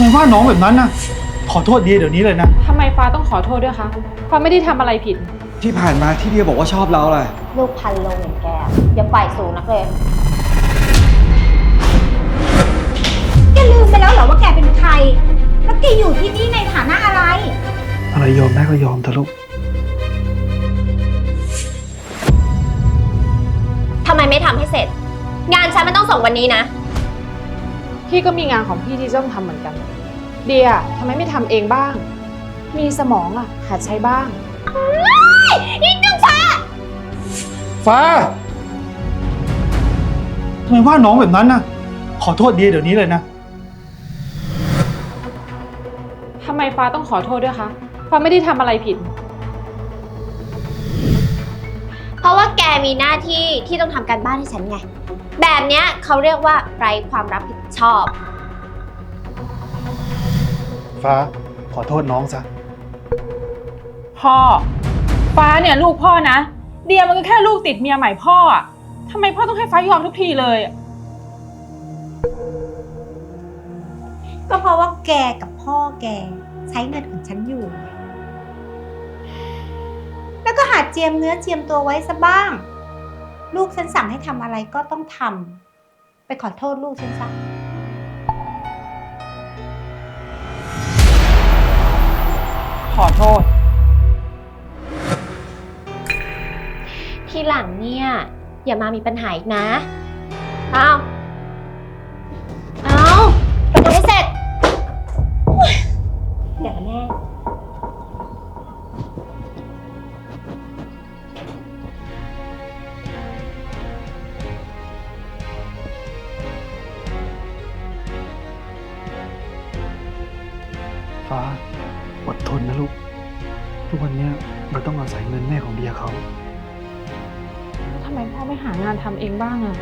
ไมว่าน้องแบบนั้นน่ะขอโทษเดียเดี๋ยวนี้เลยนะ ทำไมฟ้าต้องขอโทษด้วยคะ ฟ้าไม่ได้ทำอะไรผิด ที่ผ่านมาที่เดียบอกว่าชอบเราแหละลูกพันโลงอย่างแกอย่าฝ่ายสูงนักเลยแกลืมไปแล้วเหรอว่าแกเป็นใคร แล้วแกอยู่ที่นี่ในฐานะอะไร อะไรยอมได้ก็ยอมเถอะลูกทำไมไม่ทำให้เสร็จ งานฉันมันต้องส่งวันนี้นะ พี่ก็มีงานของพี่ที่ต้องทำเหมือนกัน เดียทำไมไม่ทำเองบ้าง มีสมองอะหัดใช้บ้างอีกหนึ่งฟ้า ฟ้าทำไมว่าน้องแบบนั้นน่ะขอโทษเดียเดี๋ยวนี้เลยนะ ทำไมฟ้าต้องขอโทษด้วยคะ ฟ้าไม่ได้ทำอะไรผิด เพราะว่าแกมีหน้าที่ที่ต้องทำการบ้านให้ฉันไง แบบเนี้ยเขาเรียกว่าไร้ความรับผิดชอบ ฟ้าขอโทษน้องซะ พ่อ ฟ้าเนี่ยลูกพ่อนะ เดียมันก็แค่ลูกติดเมียใหม่พ่ออะทำไมพ่อต้องให้ฟ้ายอมทุกทีเลยอะก็เพราะว่าแกกับพ่อแกใช้เงินของฉันอยู่ แล้วก็หาเจียมเนื้อเจียมตัวไว้ซะบ้าง ลูกฉันสั่งให้ทำอะไรก็ต้องทำไปขอโทษลูกฉันซะ อโทษ ทีหลังเนี่ย อย่ามามีปัญหาอีกนะเอาเเนี้ยเราต้องอาศัยเงินแม่ของเดียเขาทำไมพ่อไม่หางานทำเองบ้างอะ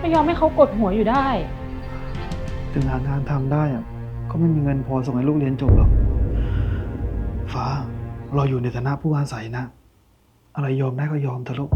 ไม่ยอมให้เขากดหัวอยู่ได้ ถึงหางานทำได้อะก็ไม่มีเงินพอส่งให้ลูกเรียนจบหรอก ฟ้า เราอยู่ในฐานะผู้อาศัยนะ อะไรยอมได้ก็ยอมเถอะลูก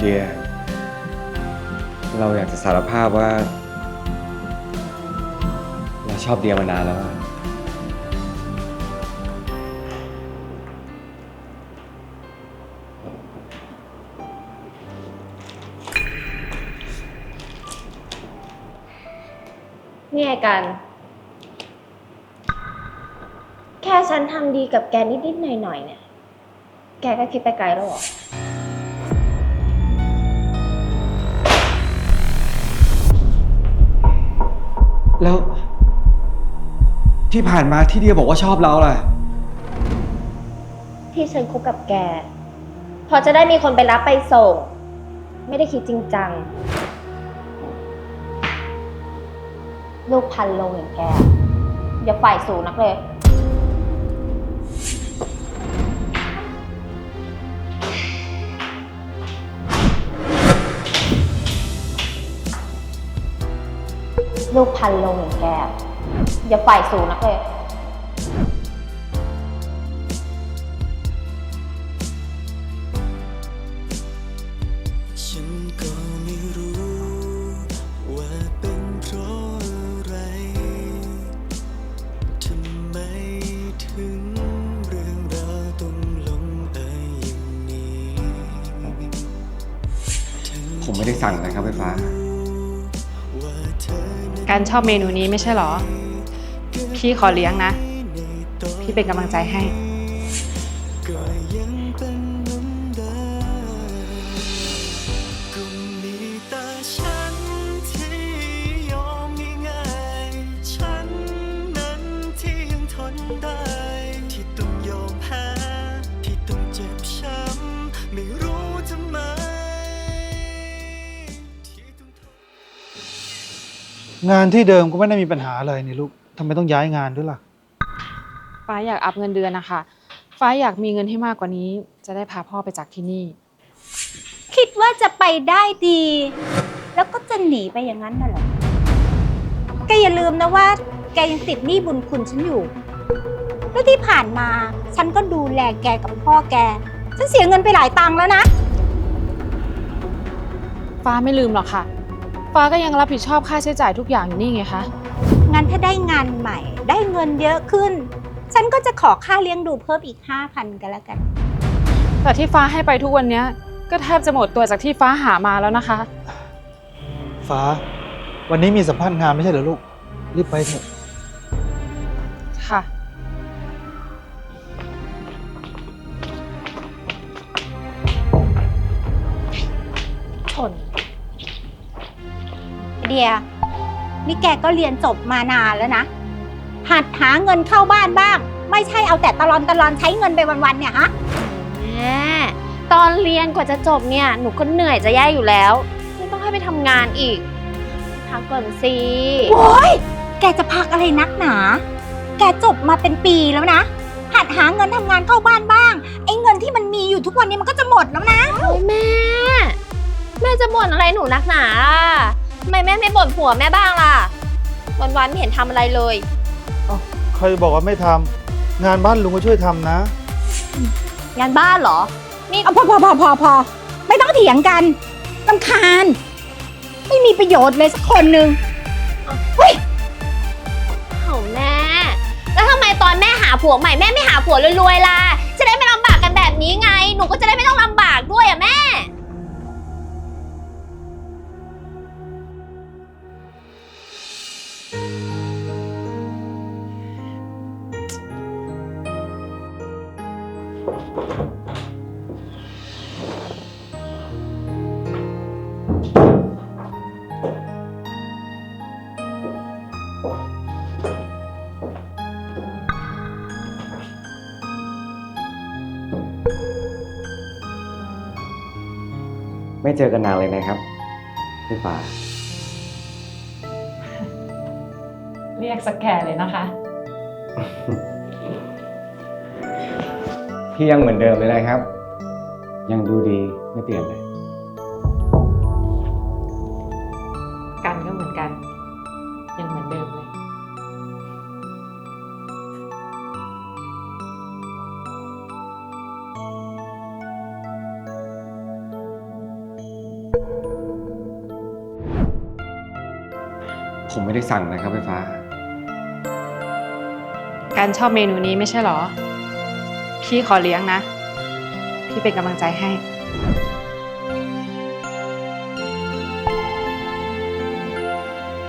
เดียเราอยากจะสารภาพว่า เราชอบเดียมานานแล้วอะ เนี่ยกัน แค่ฉันทำดีกับแกนิดๆหน่อยๆเนี่ย แกก็คิดไปไกลแล้วเหรอ แล้วที่ผ่านมาที่เดียบอกว่าชอบเราแหละที่ฉันคบกับแก พอจะได้มีคนไปรับไปส่ง ไม่ได้คิดจริงจัง ลูกพันโลงอย่างแก อย่าฝ่ายสูงนักเลย ลูกพันโลงอย่างแก อย่าฝ่ายสูงนักเลย สั่งนะครับไฟฟ้า การชอบเมนูนี้ไม่ใช่เหรอ พี่ขอเลี้ยงนะ พี่เป็นกำลังใจให้ งานที่เดิมก็ไม่ได้มีปัญหาอะไรนี่ลูกทำไมต้องย้ายงานด้วยล่ะ ฟ้าอยากอัพเงินเดือนนะคะ ฟ้าอยากมีเงินให้มากกว่านี้ จะได้พาพ่อไปจากที่นี่ คิดว่าจะไปได้ดี แล้วก็จะหนีไปอย่างนั้นน่ะเหรอ แกอย่าลืมนะว่า แกยังติดหนี้บุญคุณฉันอยู่ แล้วที่ผ่านมา ฉันก็ดูแลแกกับพ่อแก ฉันเสียเงินไปหลายตังค์แล้วนะ ฟ้าไม่ลืมหรอกค่ะ ฟ้าก็ยังรับผิดชอบค่าใช้จ่ายทุกอย่างอยู่นี่ไงคะ งั้นถ้าได้งานใหม่ ได้เงินเยอะขึ้น ฉันก็จะขอค่าเลี้ยงดูเพิ่มอีกห้าพันกันแล้วกัน แต่ที่ฟ้าให้ไปทุกวันเนี้ยก็แทบจะหมดตัวจากที่ฟ้าหามาแล้วนะคะ ฟ้า วันนี้มีสัมภาษณ์งานไม่ใช่เหรอลูก รีบไปเถอะ ค่ะ ดีย นี่แกก็เรียนจบมานานแล้วนะ หัดหาเงินเข้าบ้านบ้าง ไม่ใช่เอาแต่ตะลอนตะลอนใช้เงินไปวันๆเนี่ยฮะ แม่ตอนเรียนกว่าจะจบเนี่ยหนูก็เหนื่อยจะแย่อยู่แล้วไม่ต้องให้ไปทำงานอีกพักก่อนสิโอ้ยแกจะพักอะไรนักหนา แกจบมาเป็นปีแล้วนะ หัดหาเงินทำงานเข้าบ้านบ้าง ไอ้เงินที่มันมีอยู่ทุกวันนี้มันก็จะหมดแล้วนะ โอ้ยแม่ แม่จะบ่นอะไรหนูนักหนาล่ะ ทำไมแม่ไม่บ่นผัวแม่บ้างล่ะ วันๆไม่เห็นทำอะไรเลย ใครบอกว่าไม่ทำงานบ้านลุงก็ช่วยทำนะ งานบ้านเหรอนี่เอาพอพอพอพอพอไม่ต้องเถียงกันลำคาญ ไม่มีประโยชน์เลยสักคนหนึ่งโอ้แม่ แล้วทำไมตอนแม่หาผัวใหม่แม่ไม่หาผัวรวยๆล่ะ จะได้ไม่ลำบากกันแบบนี้ไง หนูก็จะได้ไม่ต้องลำบากด้วยอะแม่ ไม่เจอกันนานเลยนะครับ พี่ฟ้าเรียกสแกเลยนะคะ พี่ยังเหมือนเดิมเลยนะครับ ยังดูดีไม่เปลี่ยนเลย เหมือนเดิมเลยผมไม่ได้สั่งนะครับพี่ฟ้า การชอบเมนูนี้ไม่ใช่เหรอ พี่ขอเลี้ยงนะ พี่เป็นกำลังใจให้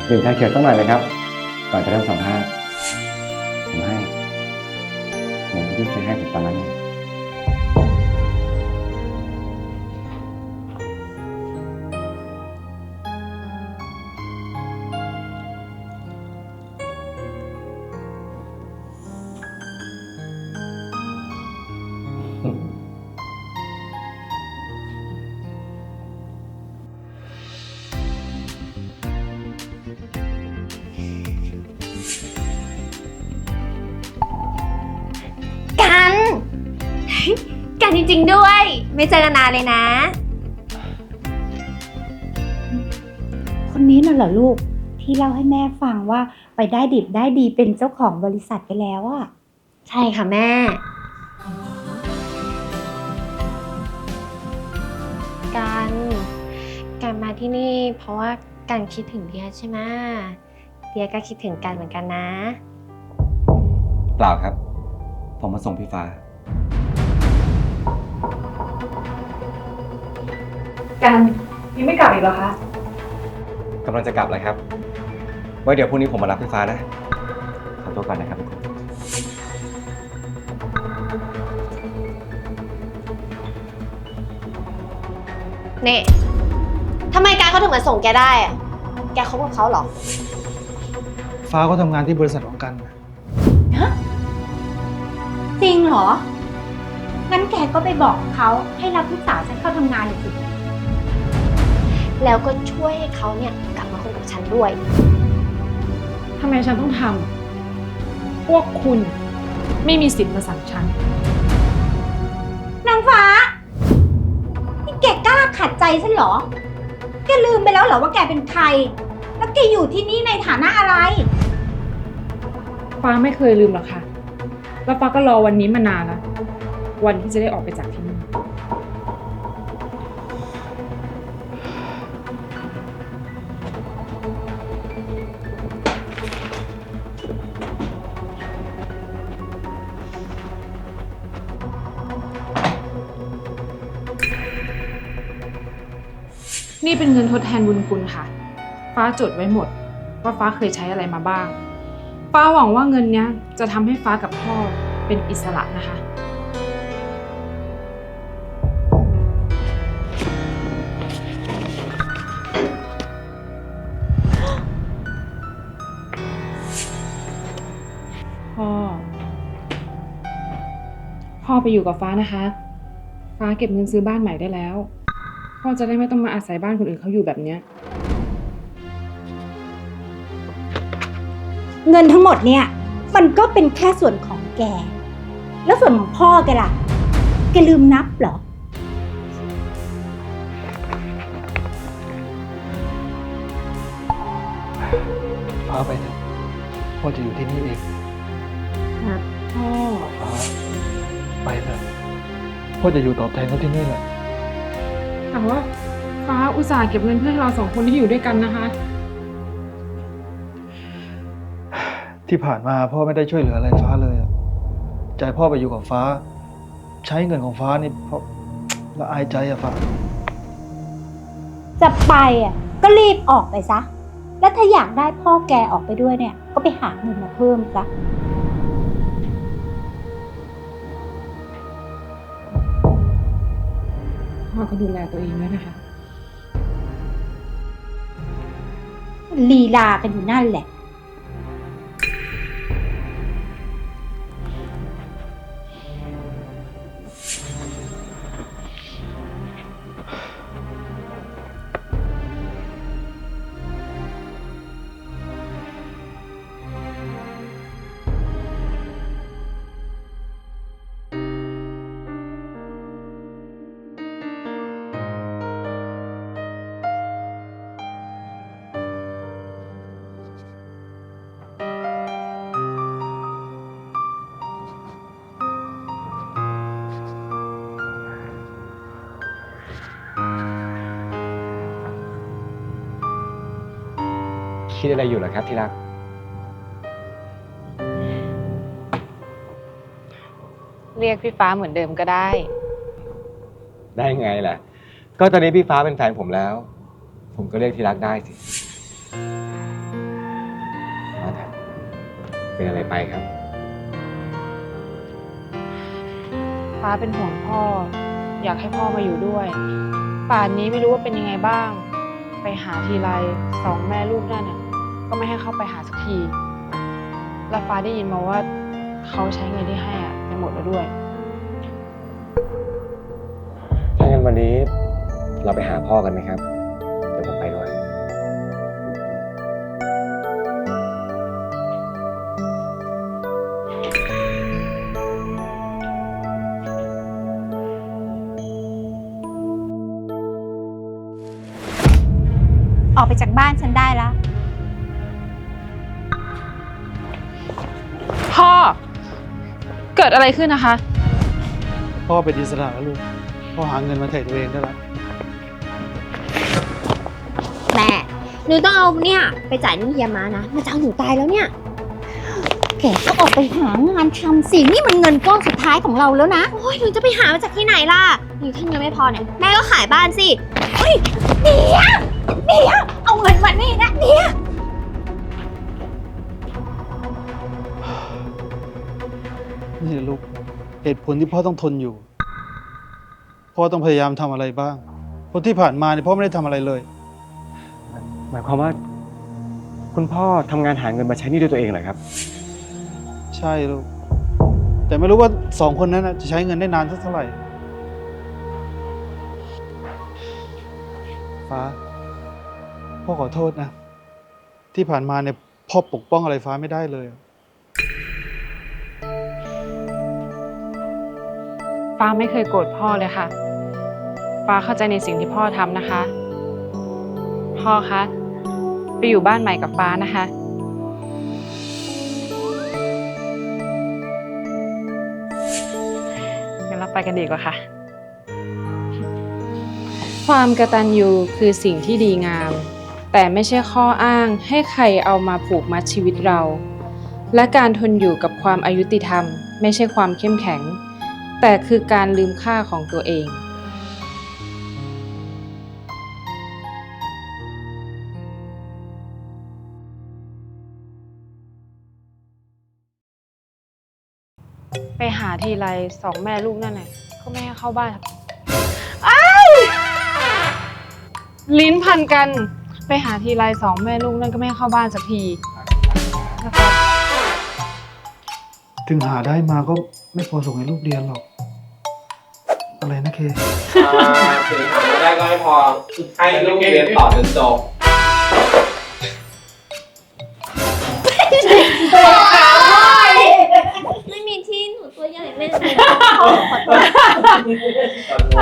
ดื่มชาเขียวสักหน่อยเลยครับ ก่อนจะเริ่มสัมภาษณ์ผมให้เหมือนที่เคยให้ผมตอนนั้น กันจริง ๆ ด้วย ไม่เจอกันนานเลยนะ คนนี้น่ะเหรอลูก ที่เล่าให้แม่ฟังว่าไปได้ดิบได้ดีเป็นเจ้าของบริษัทไปแล้วอะใช่ค่ะแม่ กันการมาที่นี่ เพราะว่าการคิดถึงเดียใช่ไหมเดียก็คิดถึงกันเหมือนกันนะ เปล่าครับ ผมมาส่งพี่ฟ้า กันยังไม่กลับอีกเหรอคะ กำลังจะกลับแล้วครับ ไว้เดี๋ยวพรุ่งนี้ผมมารับพี่ฟ้านะ ขอตัวก่อนนะครับทุกคนเนี่ยทำไมการเขาถึงมาส่งแกได้อะแกคบกับเขาเหรอ ฟ้าก็ทำงานที่บริษัทของกันนะจริงเหรอ งั้นแกก็ไปบอกเขาให้รับลูกสาวฉันเข้าทำงานหน่อยสิ แล้วก็ช่วยให้เขาเนี่ยกลับมาคบกับฉันด้วย ทำไมฉันต้องทำ พวกคุณไม่มีสิทธิ์มาสั่งฉัน นางฟ้า นี่แกกล้าขัดใจฉันเหรอ แกลืมไปแล้วเหรอว่าแกเป็นใคร แล้วแกอยู่ที่นี่ในฐานะอะไร ฟ้าไม่เคยลืมหรอกค่ะ แล้วฟ้าก็รอวันนี้มานานแล้ว วันที่จะได้ออกไปจากที่นี่ นี่เป็นเงินทดแทนบุญคุณค่ะ ฟ้าจดไว้หมด ว่าฟ้าเคยใช้อะไรมาบ้าง ฟ้าหวังว่าเงินเนี้ยจะทำให้ฟ้ากับพ่อเป็นอิสระนะคะ พ่อ พ่อไปอยู่กับฟ้านะคะ ฟ้าเก็บเงินซื้อบ้านใหม่ได้แล้ว พ่อจะได้ไม่ต้องมาอาศัยบ้านคนอื่นเขาอยู่แบบเนี้ย เงินทั้งหมดเนี่ย มันก็เป็นแค่ส่วนของแก แล้วส่วนของพ่อแกล่ะ แกลืมนับเหรอฟ้าไปเถอะพ่อจะอยู่ที่นี่เองพ่อฟ้าไปเถอะพ่อจะอยู่ตอบแทนเขาที่นี่แหละ แต่ว่าฟ้าอุตส่าห์เก็บเงินเพื่อให้เราสองคนที่อยู่ด้วยกันนะคะ ที่ผ่านมาพ่อไม่ได้ช่วยเหลืออะไรฟ้าเลยอะใจพ่อไปอยู่กับฟ้า ใช้เงินของฟ้านี่เพราะละอายใจอะฟ้า จะไปอะก็รีบออกไปซะ แล้วถ้าอยากได้พ่อแกออกไปด้วยเนี่ย ก็ไปหาเงินมาเพิ่มซะ พ่อก็ดูแลตัวเองด้วยนะคะ ลีลากันอยู่นั่นแหละ คิดอะไรอยู่เหรอครับที่รัก เรียกพี่ฟ้าเหมือนเดิมก็ได้ ได้ไงล่ะ ก็ตอนนี้พี่ฟ้าเป็นแฟนผมแล้ว ผมก็เรียกที่รักได้สิว่าแต่เป็นอะไรไปครับ ฟ้าเป็นห่วงพ่อ อยากให้พ่อมาอยู่ด้วย ป่านนี้ไม่รู้ว่าเป็นยังไงบ้าง ไปหาทีไรสองแม่ลูกนั่นน่ะ ก็ไม่ให้เข้าไปหาสักที และฟ้าได้ยินมาว่าเขาใช้เงินที่ให้อะไปหมดแล้วด้วย ถ้างั้นวันนี้เราไปหาพ่อกันไหมครับ เดี๋ยวผมไปด้วย กิดอะไรขึ้นนะคะ พ่อเป็นอิสระแล้วลูก พ่อหาเงินมาไถ่ตัวเองได้แล้ว แม่ หนูต้องเอาเนี่ย ไปจ่ายหนี่เฮียมานะ มันจะเอาหนูตายแล้วเนี่ย แกก็ออกไปหางานทำสิ นี่มันเงินก้อนสุดท้ายของเราแล้วนะ โอ้ยหนูจะไปหามาจากที่ไหนล่ะนี่ถ้าเงินไม่พอเนี่ย แม่ก็ขายบ้านสิเดี๋ยวเดี๋ยวเอาเงินมานี่นะเดี๋ย วนี่ลูกเหตุผลที่พ่อต้องทนอยู่ พ่อต้องพยายามทำอะไรบ้างเพราะที่ผ่านมาเนี่ยพ่อไม่ได้ทำอะไรเลย หมายความว่า คุณพ่อทำงานหาเงินมาใช้หนี่ด้วยตัวเองเหรอครับ ใช่ลูก แต่ไม่รู้ว่าสองคนนั้นน่ะจะใช้เงินได้นานสักเท่าไหร่ ฟ้า พ่อขอโทษนะ ที่ผ่านมาเนี่ยพ่อปกป้องอะไรฟ้าไม่ได้เลย ฟ้าไม่เคยโกรธพ่อเลยค่ะ ฟ้าเข้าใจในสิ่งที่พ่อทำนะคะ พ่อคะไปอยู่บ้านใหม่กับฟ้านะคะ งั้นเราไปกันดีกว่าค่ะ ความกตัญญูคือสิ่งที่ดีงาม แต่ไม่ใช่ข้ออ้างให้ใครเอามาผูกมัดชีวิตเรา และการทนอยู่กับความอายุติธรรม ไม่ใช่ความเข้มแข็ง แต่คือการลืมค่าของตัวเอง ไปหาทีไรสองแม่ลูกนั่นน่ะก็ไม่ให้เข้าบ้านอ้าวลิ้นพันกัน ไปหาทีไรสองแม่ลูกนั่นก็ไม่ให้เข้าบ้านสักทีนะครับ ถึงหาได้มาก็ไม่พอส่งให้ลูกเรียนหรอก อะไรนะเคถึงหาไม่ได้ก็ไม่พอ ให้ลูกเรียนต่อจนจบไม่มีที่หนูตัวใหญ่แม่ม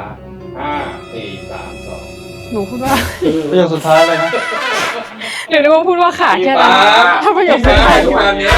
าห้าสี่สามสองหนูพูดว่าประโยคสุดท้ายเลยนะ เดี๋ยวนึกว่าพูดว่าขาแค่นั้นฟ้าถ้าประโยคสุไม่ดท้าใช่ยทุกวันเนี้ย